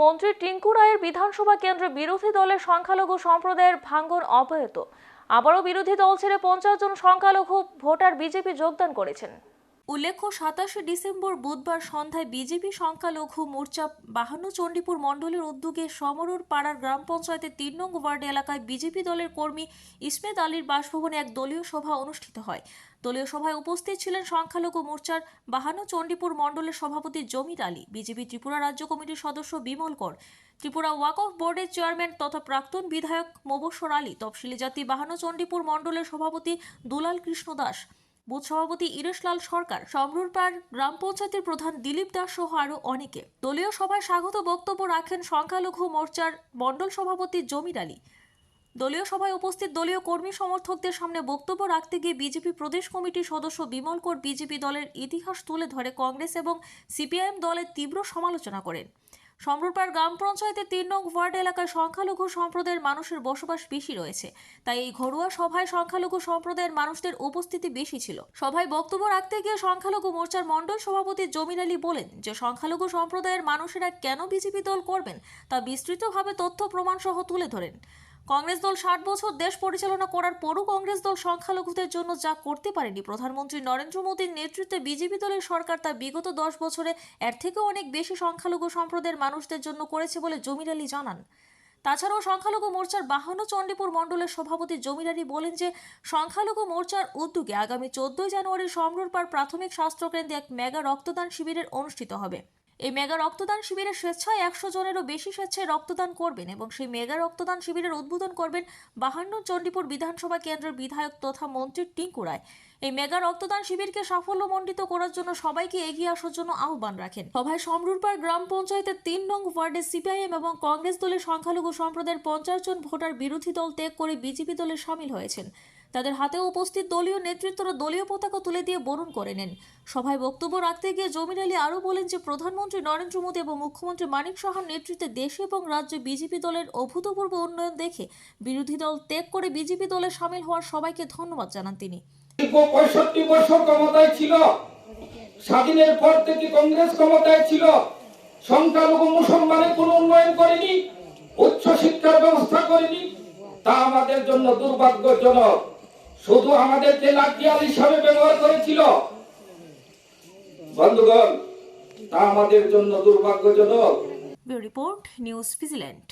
মন্ত্রী টিঙ্কু রায়ের বিধানসভা কেন্দ্রে বিরোধী দলের সংখ্যালঘু সম্প্রদায়ের ভাঙ্গন অব্যাহত। আবারও বিরোধী দল ছেড়ে পঞ্চাশ জন সংখ্যালঘু ভোটার বিজেপি যোগদান করেছেন। উল্লেখ্য, সাতাশে ডিসেম্বর বুধবার সন্ধ্যায় বিজেপি সংখ্যালঘু মোর্চা বাহান্ন চণ্ডীপুর মণ্ডলের উদ্যোগে সমরুর পাড়ার গ্রাম পঞ্চায়েতের তিন নং ওয়ার্ড এলাকায় বিজেপি দলের কর্মী ইসমেত আলীর বাসভবনে এক দলীয় সভা অনুষ্ঠিত হয়। দলীয় সভায় উপস্থিত ছিলেন সংখ্যালঘু মোর্চার বাহান্ন চণ্ডীপুর মণ্ডলের সভাপতি জমির আলী, বিজেপি ত্রিপুরা রাজ্য কমিটির সদস্য বিমল কর, ত্রিপুরা ওয়াক অফ বোর্ডের চেয়ারম্যান তথা প্রাক্তন বিধায়ক মোবস্বর আলী তফসিলি জাতি বাহান্ন চণ্ডীপুর মণ্ডলের সভাপতি দুলাল কৃষ্ণ দাস। বুথ সভাপতি ইরেশলাল সরকার, সমরুরপাড় গ্রাম পঞ্চায়েতের প্রধান দিলীপ দাস সহ আরও অনেকে। দলীয় সভায় স্বাগত বক্তব্য রাখেন সংখ্যালঘু মোর্চার মণ্ডল সভাপতি জমির আলী। দলীয় সভায় উপস্থিত দলীয় কর্মী সমর্থকদের সামনে বক্তব্য রাখতে গিয়ে বিজেপি প্রদেশ কমিটির সদস্য বিমল কর বিজেপি দলের ইতিহাস তুলে ধরে কংগ্রেস এবং সিপিআইএম দলের তীব্র সমালোচনা করেন। সম্রুরপাড় গ্রাম পঞ্চায়েতের তিন নং ওয়ার্ড এলাকায় সংখ্যালঘু সম্প্রদায়ের মানুষের বসবাস বেশি রয়েছে। তাই এই ঘরোয়া সভায় সংখ্যালঘু সম্প্রদায়ের মানুষদের উপস্থিতি বেশি ছিল। সভায় বক্তব্য রাখতে গিয়ে সংখ্যালঘু মোর্চার মণ্ডল সভাপতি জমির আলী বলেন যে, সংখ্যালঘু সম্প্রদায়ের মানুষেরা কেন বিজেপি দল করবেন তা বিস্তৃতভাবে তথ্য প্রমাণ সহ তুলে ধরেন। কংগ্রেস দল ষাট বছর দেশ পরিচালনা করার পরও কংগ্রেস দল সংখ্যালঘুদের জন্য যা করতে পারেনি। প্রধানমন্ত্রী নরেন্দ্র মোদীর নেতৃত্বে বিজেপি দলের সরকার তা বিগত দশ বছরে এর থেকেও অনেক বেশি সংখ্যালঘু সম্প্রদায়ের মানুষদের জন্য করেছে বলে জমির আলী জানান। তাছাড়াও সংখ্যালঘু মোর্চার বাহান্ন চণ্ডীপুর মণ্ডলের সভাপতি জমির আলী বলেন যে, সংখ্যালঘু মোর্চার উদ্যোগে আগামী চোদ্দই জানুয়ারি সমরুরপাড় প্রাথমিক স্বাস্থ্যকেন্দ্রে এক মেগা রক্তদান শিবিরের অনুষ্ঠিত হবে। এই মেগা রক্তদান শিবিরে স্বেচ্ছায় একশো জনেরও বেশি স্বেচ্ছায় রক্তদান করবেন এবং সেই মেগা রক্তদান শিবিরের উদ্বোধন করবেন বাহান্ন চণ্ডীপুর বিধানসভা কেন্দ্রের বিধায়ক তথা মন্ত্রী টিঙ্কু রায়। এই মেগা রক্তদান শিবিরকে সাফল্যমণ্ডিত করার জন্য সবাইকে এগিয়ে আসার জন্য আহ্বান রাখেন। সভায় সমরুরপাড় গ্রাম পঞ্চায়েতের তিন নং ওয়ার্ডে সিপিআইএম এবং কংগ্রেস দলের সংখ্যালঘু সম্প্রদায়ের পঞ্চাশ জন ভোটার বিরোধী দল ত্যাগ করে বিজেপি দলে সামিল হয়েছেন। তাদের হাতে উপস্থিত দলীয় নেতৃত্বরা দলীয় পতাকা তুলে দিয়ে বরণ করে নেন। সভায় বক্তব্য রাখতে গিয়ে জমির আলী আরও বলেন যে, প্রধানমন্ত্রী নরেন্দ্র মোদী এবং মুখ্যমন্ত্রী মানিক সাহার নেতৃত্বে দেশে এবং রাজ্যে বিজেপি দলের অভূতপূর্ব উন্নয়ন দেখে বিরোধী দল ত্যাগ করে বিজেপি দলে সামিল হওয়ার সবাইকে ধন্যবাদ জানান তিনি। পঁয়ষট্টি বছর ক্ষমতায় ছিল। স্বাধীনের পর থেকে কংগ্রেস ক্ষমতায় ছিল। সংখ্যালঘু মুসলমানের কোন উন্নয়ন করেনি, উচ্চ শিক্ষার ব্যবস্থা করেনি। তা আমাদের জন্য দুর্ভাগ্যজনক। শুধু লাঠিয়াল হিসাবে ব্যবহার করেছিল। বন্ধুগণ, তা আমাদের জন্য দুর্ভাগ্যজনক। Report, news vigilant.